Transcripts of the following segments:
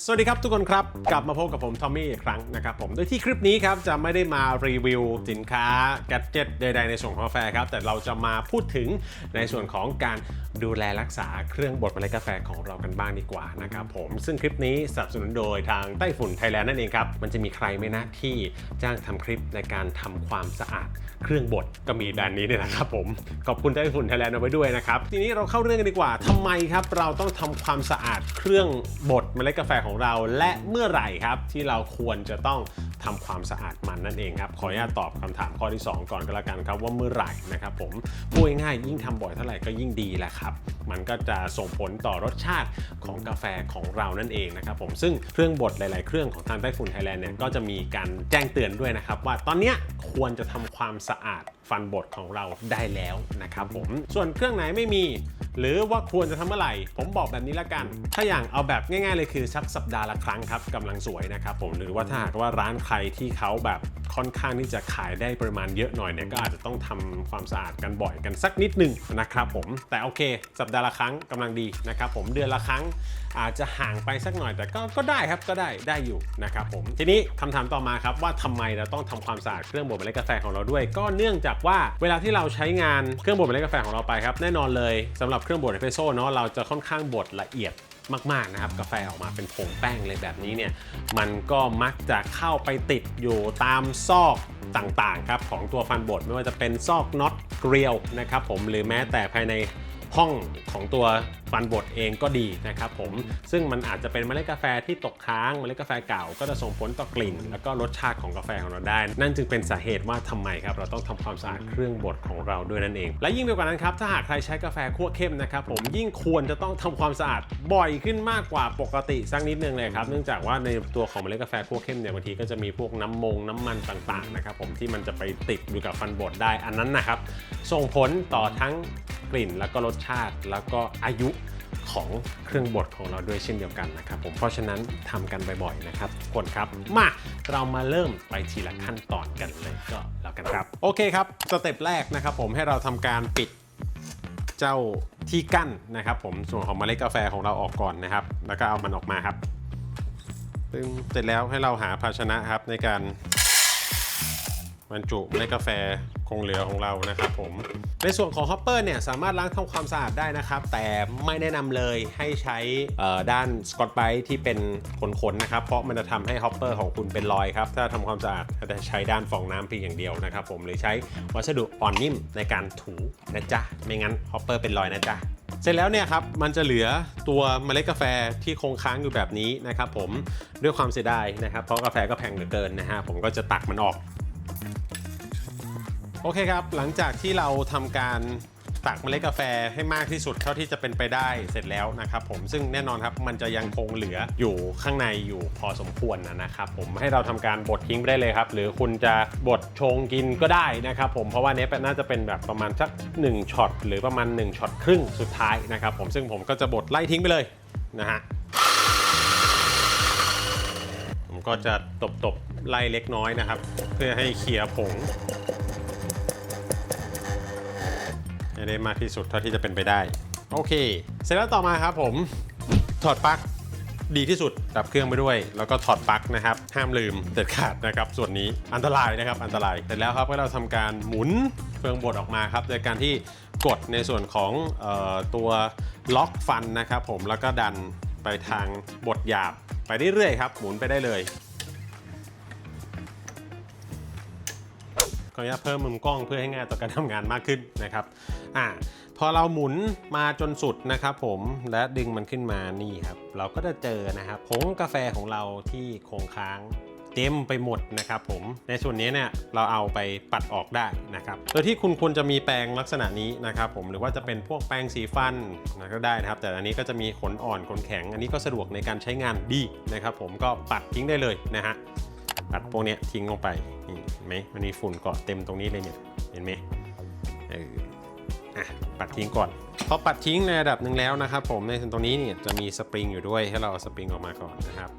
สวัสดีครับทุกคนครับ กลับมาพบกับผมทอมมี่อีกครั้งนะครับผมโดยที่คลิปนี้ครับจะไม่ได้มารีวิวสินค้าแกดเจิตใดๆในส่วนของกาแฟครับ แต่เราจะมาพูดถึงในส่วนของการดูแลรักษาเครื่องบดเมล็ดกาแฟของเรากันบ้างดีกว่านะครับผมซึ่งคลิปนี้สนับสนุนโดยทางไต้ฝุ่นไทยแลนด์นั่นเองครับ มันจะมีใครไหมนะที่จ้างทำคลิปในการทำความสะอาดเครื่องบดก็มีแบรนด์นี้เนี่ยนะครับผมขอบคุณไต้ฝุ่นไทยแลนด์เอาไว้ด้วยนะครับทีนี้เราเข้าเรื่องกันดีกว่าทำไมครับเราต้องทำความสะอาดเครื่องบดเมล็ดกาแฟของเราและเมื่อไหร่ครับที่เราควรจะต้องทำความสะอาดมันนั่นเองครับ ขออนุญาตตอบคำถามข้อที่ 2 ก่อนก็แล้วกันครับว่าเมื่อไหร่นะครับผมพูดง่ายยิ่งทำบ่อยเท่าไหร่ก็ยิ่งดีแหละครับ มันก็จะส่งผลต่อรสชาติของกาแฟของเรานั่นเองนะครับผมซึ่งเครื่องบดหลาย ๆ เครื่องของทางไต้ฝุ่นไทยแลนด์เนี่ยก็จะมีการแจ้งเตือนด้วยนะครับ ว่าตอนนี้ควรจะทำความสะอาดฟันบดของเราได้แล้วนะครับผมส่วนเครื่องไหนไม่มี หรือว่าควรจะทำเมื่อไหร่ ผมบอกแบบนี้ละกัน ถ้าอย่างเอาแบบง่าย ๆ เลยคือสักสัปดาห์ละครั้งครับกำลังสวยนะครับผมหรือว่าถ้าหากว่าร้านใครที่เขาแบบค่อนข้างที่จะขายได้ปริมาณเยอะหน่อยเนี่ยก็อาจจะต้องทำความสะอาดกันบ่อยกันสักนิดหนึ่งนะครับผมแต่โอเค สัปดาห์ละครั้งกำลังดีนะครับผมเดือนละครั้ง อาจจะห่างไปสักหน่อยแต่ก็ก็ได้ครับก็ได้ได้อยู่นะครับผมทีนี้คำถามต่อมาครับว่าทำไมเราต้องทำความสะอาดเครื่องบดเมล็ดกาแฟของเราด้วย ก็เนื่องจากว่าเวลาที่เราใช้งานเครื่องบดเมล็ดกาแฟของเราไปครับแน่นอนเลยสำหรับเครื่องบดเอสเปรสโซ่เนาะเราจะค่อนข้างบดละเอียดมากๆนะครับกาแฟออกมาเป็นผงแป้งเลยแบบนี้เนี่ยมันก็มักจะเข้าไปติดอยู่ตามซอกต่างๆครับของตัวฟันบดไม่ว่าจะเป็นซอกน็อตเกลียวนะครับผมหรือแม้แต่ภายใน ห้องของตัวฟันบดเองก็ดีนะครับผมซึ่งมันอาจจะเป็นเมล็ดกาแฟที่ตกค้างเมล็ดกาแฟเก่าก็จะส่งผลต่อกลิ่น แล้วก็รสชาติของกาแฟของเราได้ นั่นจึงเป็นสาเหตุว่าทำไมครับเราต้องทำความสะอาดเครื่องบดของเราด้วยนั่นเอง และยิ่งไปกว่านั้นครับถ้าหากใครใช้กาแฟคั่วเข้มนะครับผมยิ่งควรจะต้องทำความสะอาดบ่อยขึ้นมากกว่าปกติสักนิดนึงเลยครับเนื่องจากว่าในตัวของเมล็ดกาแฟคั่วเข้มเนี่ยบางทีก็จะมีพวกน้ำมงน้ำมันต่างๆนะครับผมที่มันจะไปติดอยู่กับฟันบดได้อันนั้นนะครับส่งผลต่อทั้งกลิ่นแล้วก็รสชาติแล้วก็อายุของเครื่องบดของเราด้วยเช่นเดียวกันนะครับผมเพราะฉะนั้นทำกันบ่อยๆนะครับทุกคนครับมาเรามาเริ่มไปทีละขั้นตอนกันเลยก็แล้วกันครับ โอเคครับสเต็ปแรกนะครับผมให้เราทำการปิดเจ้าที่กั้นนะครับ ผมส่วนของเมล็ดกาแฟของเราออกก่อนนะครับ แล้วก็เอามันออกมาครับปึ้งเสร็จแล้วให้เราหาภาชนะครับในการ บรรจุเมล็ดกาแฟคงเหลือของเรานะครับผมในส่วนของฮอปเปอร์เนี่ยสามารถล้างทำความสะอาดได้นะครับ แต่ไม่แนะนำเลยให้ใช้ด้านสกอตไบรท์ที่เป็นขนๆนะครับ เพราะมันจะทำให้ฮอปเปอร์ของคุณเป็นรอยครับ ถ้าทำความสะอาดก็จะใช้ด้านฟองน้ำเพียงอย่างเดียวนะครับผมหรือใช้วัสดุอ่อนนิ่มในการถูนะจ๊ะไม่งั้นฮอปเปอร์เป็นรอยนะจ๊ะเสร็จแล้วเนี่ยครับ มันจะเหลือตัวเมล็ดกาแฟที่คงค้างอยู่แบบนี้นะครับผมด้วยความเสียดายนะครับ เพราะกาแฟก็แพงเหลือเกินนะฮะผมก็จะตักมันออก โอเคครับ หลังจากที่เราทำการตักเมล็ดกาแฟให้มากที่สุดเท่าที่จะเป็นไปได้เสร็จแล้วนะครับผมซึ่งแน่นอนครับมันจะยังคงเหลืออยู่ข้างในอยู่พอสมควรนะครับผมให้เราทำการบดทิ้งไปได้เลยครับ หรือคุณจะบดชงกินก็ได้นะครับผมเพราะว่าเนี้ยน่าจะเป็นแบบประมาณสัก1ช็อตหรือประมาณ1ช็อตครึ่งสุดท้ายนะครับผมซึ่งผมก็จะบดไล่ทิ้งไปเลยนะฮะผมก็จะตบๆไล่เล็กน้อยนะครับ เพื่อให้เคลียร์ผง ให้ได้มากที่สุดเท่าที่จะเป็นไปได้ โอเค เสร็จแล้วต่อมาครับผมถอดปลั๊กดีที่สุดดับเครื่องไปด้วย แล้วก็ถอดปลั๊กนะครับ ห้ามลืมเด็ดขาดนะครับ ส่วนนี้อันตรายนะครับ อันตรายเสร็จแล้วครับก็เราทำการหมุนเฟืองบดออกมาครับ โดยการที่กดในส่วนของออตัวล็อกฟันนะครับ ผมแล้วก็ดันไปทางบดหยาบไปเรื่อยๆครับ หมุนไปได้เลย ขออนุญาตเพิ่มมุมกล้องเพื่อให้ง่ายต่อการทำงานมากขึ้นนะครับอ่าพอเราหมุนมาจนสุดนะครับผมและดึงมันขึ้นมานี่ครับ เราก็จะเจอนะครับผงกาแฟของเราที่คงค้างเต็มไปหมดนะครับผมในส่วนนี้เนี่ยเราเอาไปปัดออกได้นะครับโดยที่คุณควรจะมีแปรงลักษณะนี้นะครับผมหรือว่าจะเป็นพวกแปรงสีฟันนะก็ได้นะครับ แต่อันนี้ก็จะมีขนอ่อนขนแข็ง อันนี้ก็สะดวกในการใช้งานดีนะครับผมก็ปัดทิ้งได้เลยนะฮะ ปัดพวกนี้ทิ้งลงไปนี่เห็นไหมมันมีฝุ่นเกาะเต็มตรงนี้เลยเนี่ยเห็นไหมเอออะปัดทิ้งก่อนพอปัดทิ้งในระดับหนึ่งแล้วนะครับ ผมในส่วนตรงนี้เนี่ยจะมีสปริงอยู่ด้วยให้เราเอาสปริงออกมาก่อนนะครับ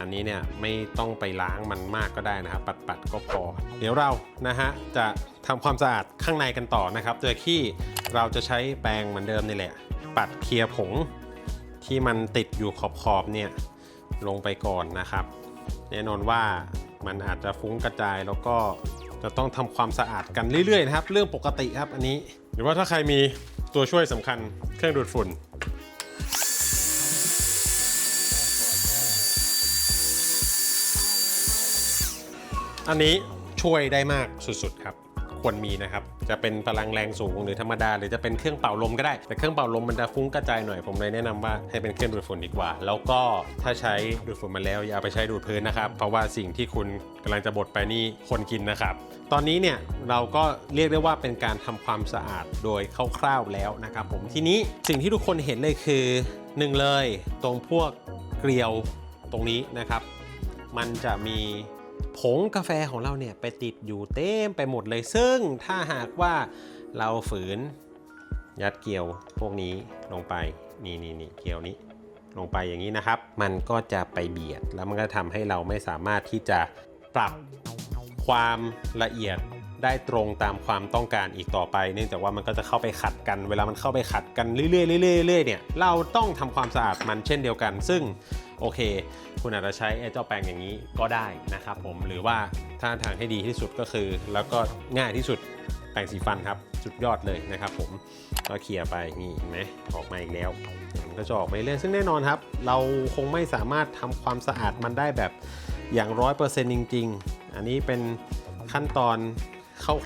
อันนี้เนี่ยไม่ต้องไปล้างมันมากก็ได้นะครับ ปัดปัดๆก็พอ เดี๋ยวเรานะฮะจะทำความสะอาดข้างในกันต่อนะครับโดยที่เราจะใช้แปรงเหมือนเดิมนี่แหละ ปัดเคลียร์ผงที่มันติดอยู่ขอบๆเนี่ยลงไปก่อนนะครับ แน่นอนว่ามันอาจจะฟุ้งกระจายแล้วก็จะต้องทำความสะอาดกันเรื่อยๆนะครับ เรื่องปกติครับอันนี้ หรือว่าถ้าใครมีตัวช่วยสำคัญเครื่องดูดฝุ่นอันนี้ช่วยได้มากสุดๆครับ ควรมีนะครับ จะเป็นพลังแรงสูงหรือธรรมดา หรือจะเป็นเครื่องเป่าลมก็ได้ แต่เครื่องเป่าลมมันจะฟุ้งกระจายหน่อย ผมเลยแนะนำว่าให้เป็นเครื่องดูดฝุ่นดีกว่า แล้วก็ถ้าใช้ดูดฝุ่นมาแล้วอย่าเอาไปใช้ดูดพื้นนะครับ เพราะว่าสิ่งที่คุณกำลังจะบดไปนี่คนกินนะครับ ตอนนี้เนี่ยเราก็เรียกได้ว่าเป็นการทำความสะอาดโดยคร่าวๆแล้วนะครับผมทีนี้สิ่งที่ทุกคนเห็นเลยคือหนึ่งเลยตรงพวกเกลียวตรงนี้นะครับ มันจะมี ผงกาแฟของเราเนี่ยไปติดอยู่เต็มไปหมดเลย ซึ่งถ้าหากว่าเราฝืนยัดเกลียวพวกนี้ลงไปนี่นี่นี่เกลียวนี้ลงไปอย่างนี้นะครับ มันก็จะไปเบียดแล้วมันก็ทำให้เราไม่สามารถที่จะปรับความละเอียดได้ตรงตามความต้องการอีกต่อไป เนื่องจากว่ามันก็จะเข้าไปขัดกัน เวลามันเข้าไปขัดกันเรื่อยๆเรื่อยๆเรื่อยเนี่ยเราต้องทำความสะอาดมันเช่นเดียวกัน ซึ่ง โอเค คุณอาจจะใช้ไอ้เจ้าแปรงอย่างนี้ก็ได้นะครับผมหรือว่าถ้าทางให้ดีที่สุดก็คือ แล้วก็ง่ายที่สุดแปรงสีฟันครับสุดยอดเลยนะครับ ผมก็เคลียร์ไปนี่เห็นไหมออกมาอีกแล้วมันก็จะออกไปเรื่อยซึ่งแน่นอนครับ เราคงไม่สามารถทำความสะอาดมันได้แบบอย่างร้อยเปอร์เซ็นต์จริง ๆ อันนี้เป็นขั้นตอน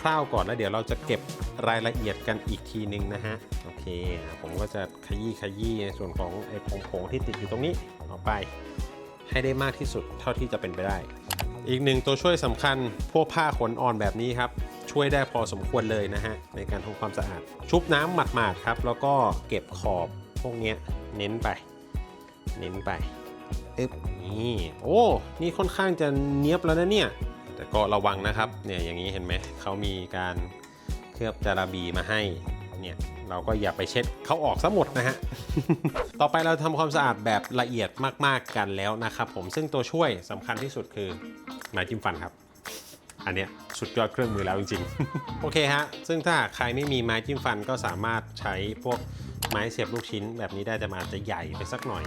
คร่าวๆก่อนแล้วเดี๋ยวเราจะเก็บรายละเอียดกันอีกทีหนึ่งนะฮะ โอเค ผมก็จะขยี้ขยี้ในส่วนของไอ้ผงๆที่ติดอยู่ตรงนี้ ออกไป ให้ได้มากที่สุดเท่าที่จะเป็นไปได้ อีกหนึ่งตัวช่วยสำคัญพวกผ้าขนอ่อนแบบนี้ครับ ช่วยได้พอสมควรเลยนะฮะ ในการทำความสะอาด ชุบน้ำหมาดๆครับ แล้วก็เก็บขอบพวกเนี้ยเน้นไป เน้นไปอึบนี่โอ้นี่ค่อนข้างจะเนี้ยบแล้วนะเนี่ย แต่ก็ระวังนะครับเนี่ยอย่างนี้เห็นไหมเขามีการเคลือบจาระบีมาให้เนี่ย เราก็อย่าไปเช็ดเขาออกซะหมดนะฮะ ต่อไปเราทำความสะอาดแบบละเอียดมากๆกันแล้วนะครับผมซึ่งตัวช่วยสำคัญที่สุดคือไม้จิ้มฟันครับ อันเนี้ยสุดยอดเครื่องมือแล้วจริงๆ โอเคฮะ ซึ่งถ้าใครไม่มีไม้จิ้มฟันก็สามารถใช้พวกไม้เสียบลูกชิ้นแบบนี้ได้แต่มันอาจจะใหญ่ไปสักหน่อย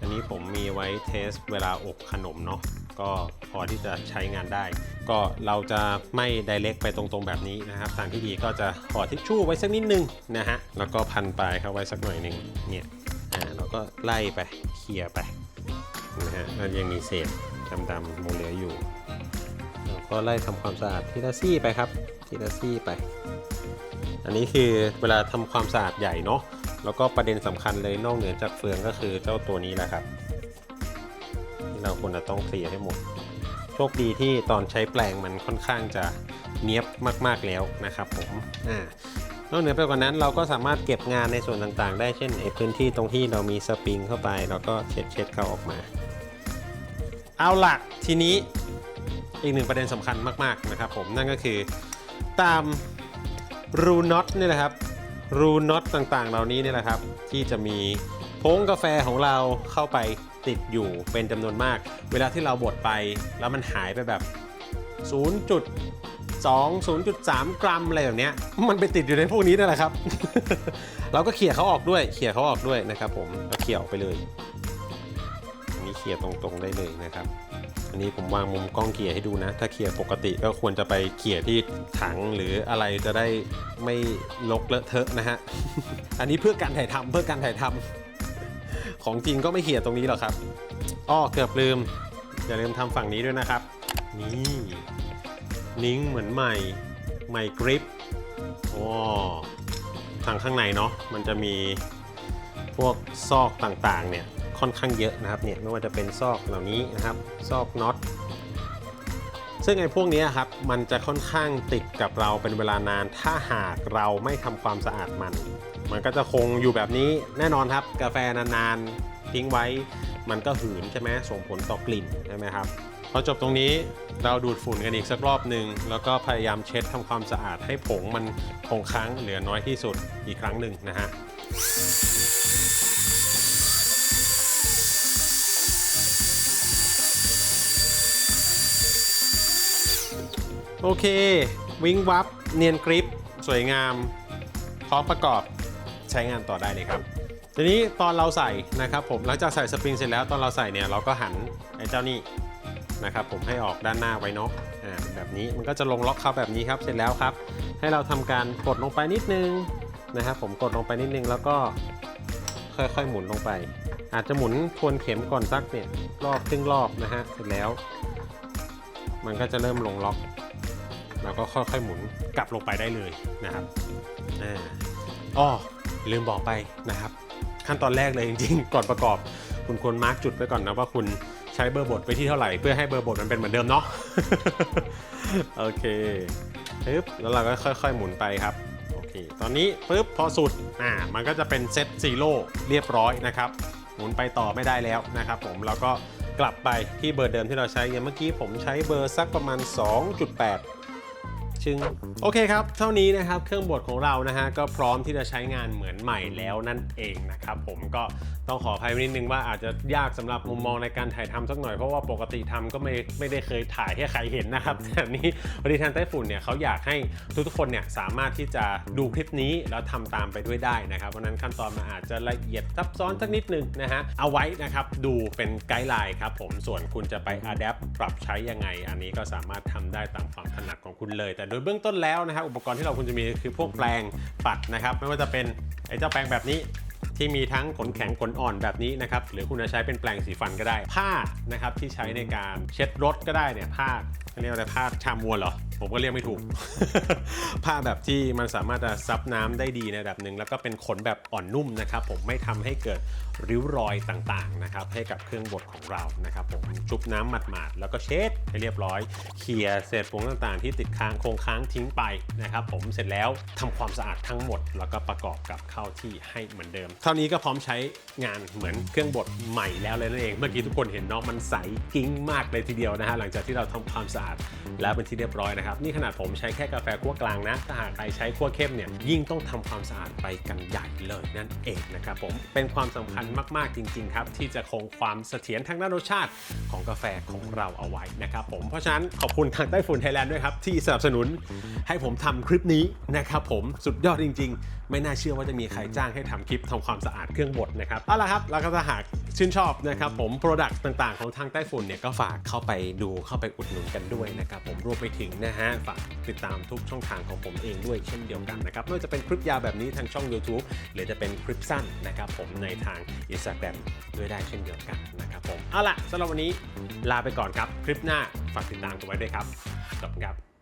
อันนี้ผมมีไว้เทสเวลาอบขนมเนาะ ก็พอที่จะใช้งานได้ ก็เราจะไม่ไดเ c กไปตรงๆแบบนี้นะครับ ทางที่ดีก็จะขอทิชชู่ไว้สักนิดนึงนะฮะแล้วก็พันปลายเข้าไว้สักหน่อยหนึ่งเนี่ยอ่าเราก็ไล่ไปเคลียร์ไปนะฮะแล้วยังมีเศษดำๆโมเหลืออยู่เราก็ไล่ทำความสะอาดทีละซี่ไปครับทีละซี่ไป อันนี้คือเวลาทำความสะอาดใหญ่เนาะแล้วก็ประเด็นสำคัญเลยนอกเหนือจากเฟืองก็คือเจ้าตัวนี้แหละครับ เราควรจะต้องเคลียร์ให้หมด โชคดีที่ตอนใช้แปลงมันค่อนข้างจะเนียบมากๆแล้วนะครับผมอ่านอกเหนือไปกว่านั้นเราก็สามารถเก็บงานในส่วนต่างๆ ได้เช่นไอ้พื้นที่ตรงที่เรามีสปริงเข้าไปแล้วก็เช็ดเช็ดเขาออกมา เอาล่ะทีนี้อีกหนึ่งประเด็นสำคัญมากๆนะครับผมนั่นก็คือตามรูน็อตนี่แหละครับรูน็อตต่างๆ เหล่านี้นี่แหละครับ ที่จะมีผงกาแฟของเราเข้าไป ติดอยู่เป็นจำนวนมาก เวลาที่เราบดไปแล้วมันหายไปแบบ 0.2 0.3 กรัมอะไรแบบเนี้ยมันไปติดอยู่ในพวกนี้นั่นแหละครับ เราก็เขี่ยเขาออกด้วยเขี่ยเขาออกด้วยนะครับ ผมเราเขี่ยออกไปเลยอันนี้เขี่ยตรงๆได้เลยนะครับอันนี้ผมวางมุมกล้องเขี่ยให้ดูนะ ถ้าเขี่ยปกติก็ควรจะไปเขี่ยที่ถังหรืออะไรจะได้ไม่ลกเลอะเทอะนะฮะ อันนี้เพื่อการถ่ายทำเพื่อการถ่ายทำ ของจริงก็ไม่เขี่ยตรงนี้หรอกครับอ้อเกือบลืม อย่าลืมทำฝั่งนี้ด้วยนะครับ นี่นิ้งเหมือนใหม่ใหม่กริปโอ้ทางข้างในเนาะมันจะมีพวกซอกต่างๆเนี่ยค่อนข้างเยอะนะครับเนี่ยไม่ว่าจะเป็นซอกเหล่านี้นะครับ ซอกน็อต ซึ่งไอ้พวกนี้ครับมันจะค่อนข้างติดกับเราเป็นเวลานาน ถ้าหากเราไม่ทำความสะอาดมัน มันก็จะคงอยู่แบบนี้แน่นอนครับ กาแฟนานๆทิ้งไว้ มันก็หืนใช่ไหมส่งผลต่อกลิ่นใช่ไหมครับพอจบตรงนี้เราดูดฝุ่นกันอีกสักรอบหนึ่งแล้วก็พยายามเช็ดทำความสะอาดให้ผงมันคงค้างเหลือน้อยที่สุดอีกครั้งหนึ่งนะฮะ โอเค วิงวับเนียนกริป สวยงาม พร้อมประกอบใช้งานต่อได้เลยครับ ทีนี้ตอนเราใส่นะครับผมหลังจากใส่สปริงเสร็จแล้วตอนเราใส่เนี่ยเราก็หันไอ้เจ้านี่นะครับผมให้ออกด้านหน้าไว้เนาะอ่าแบบนี้มันก็จะลงล็อกเข้าแบบนี้ครับเสร็จแล้วครับ ให้เราทำการกดลงไปนิดนึงนะครับผมกดลงไปนิดนึงแล้วก็ค่อยๆหมุนลงไป อาจจะหมุนทวนเข็มก่อนสักเนี่ยรอบครึ่งรอบนะฮะเสร็จแล้ว มันก็จะเริ่มลงล็อก แล้วก็ค่อยๆหมุนกลับลงไปได้เลยนะครับอ่าอ้อลืมบอกไปนะครับ ขั้นตอนแรกเลยจริงๆ ก่อนประกอบ คุณควรมาร์กจุดไว้ก่อนนะว่าคุณใช้เบอร์บทไว้ที่เท่าไหร่ เพื่อให้เบอร์บทมันเป็นเหมือนเดิมเนาะโอเคปึ๊บแล้วเราก็ค่อย ๆ หมุนไปครับโอเคตอนนี้ปึ๊บพอสุดอ่ามันก็จะเป็นเซตซีโร่เรียบร้อยนะครับหมุนไปต่อไม่ได้แล้วนะครับผมแล้วก็กลับไปที่เบอร์เดิมที่เราใช้เมื่อกี้ผมใช้เบอร์สักประมาณ 2.8 ชึงโอเคครับ เท่านี้นะครับเครื่องบดของเรานะฮะก็พร้อมที่จะใช้งานเหมือนใหม่แล้วนั่นเองนะครับผมก็ต้องขออภัยนิดนึงว่าอาจจะยากสำหรับมุมมองในการถ่ายทำสักหน่อยเพราะว่าปกติทำก็ไม่ไม่ได้เคยถ่ายให้ใครเห็นนะครับแต่นี้บริทานไต้ฝุ่นเนี่ยเขาอยากให้ทุกๆคนเนี่ยสามารถที่จะดูคลิปนี้แล้วทำตามไปด้วยได้นะครับเพราะนั้นขั้นตอนมันอาจจะละเอียดซับซ้อนสักนิดนึงนะฮะเอาไว้นะครับดูเป็นไกด์ไลน์ครับผมส่วนคุณจะไปอัดแอปปรับใช้ยังไง อันนี้ก็สามารถทำได้ตามความถนัดของคุณเลยแต่ยเบื้องต้นแล้วนะครับอุปกรณ์ที่เราควรจะมีคือพวกแปลงปัดนะครับ ไม่ว่าจะเป็นไอ้เจ้าแปลงแบบนี้ที่มีทั้งขนแข็งขนอ่อนแบบนี้นะครับ หรือคุณจะใช้เป็นแปลงสีฟันก็ได้ ผ้านะครับที่ใช้ในการเช็ดรถก็ได้เนี่ยผ้าเรียกว่าผ้าชามวนเหรอ ผมก็เรียกไม่ถูก ผ้าแบบที่มันสามารถจะซับน้ำได้ดีในระดับหนึ่งแล้วก็เป็นขนแบบอ่อนนุ่มนะครับ ผมไม่ทำให้เกิดริ้วรอยต่างๆนะครับให้กับเครื่องบดของเรานะครับ ผมชุบน้ำหมาดๆแล้วก็เช็ดให้เรียบร้อยเคลียร์เศษผงต่างๆ ที่ติดค้างคงค้างทิ้งไปนะครับ ผมเสร็จแล้วทำความสะอาดทั้งหมด แล้วก็ประกอบกับเข้าที่ให้เหมือนเดิม เท่านี้ก็พร้อมใช้งานเหมือนเครื่องบดใหม่แล้วเลยนั่นเองเมื่อกี้ทุกคนเห็นเนาะมันใสกิ้งมากเลยทีเดียวนะฮะหลังจากที่เราทำความสะอาดแล้วเป็นที่เรียบร้อยนะครับนี่ขนาดผมใช้แค่กาแฟขั้วกลางนะ ถ้าหากใครใช้ขั้วเข้มเนี่ยยิ่งต้องทำความสะอาดไปกันใหญ่เลยนั่นเองนะครับผมเป็นความสำคัญมากๆจริง ๆ ครับ ที่จะคงความเสถียรทางด้านรสชาติของกาแฟของเราเอาไว้นะครับผมเพราะฉะนั้นขอบคุณทางไต้ฝุ่นไทยแลนด์ด้วยครับที่สนับสนุนให้ผมทำคลิปนี้นะครับผมสุดยอดจริง ๆไม่น่าเชื่อว่าจะมีใครจ้างให้ทำคลิปทำความสะอาดเครื่องบดนะครับเอาละครับแล้วก็ถ้าหากชื่นชอบนะครับผมโปรดักต์ต่างๆ ของทางไต้ฝุ่นเนี่ยก็ฝากเข้าไปดูเข้าไปอุดหนุนกันด้วยนะครับผมรวมไปถึงนะฮะฝากติดตามทุกช่องทางของผมเองด้วยเช่นเดียวกันนะครับไม่ว่าจะเป็นคลิปยาวแบบนี้ทางช่อง YouTube หรือจะเป็นคลิปสั้นนะครับผมในทาง Instagram ด้วยได้เช่นเดียวกันนะครับผมเอาล่ะสำหรับวันนี้ลาไปก่อนครับคลิปหน้าฝากติดตามกันไว้ด้วยครับขอบคุณครับ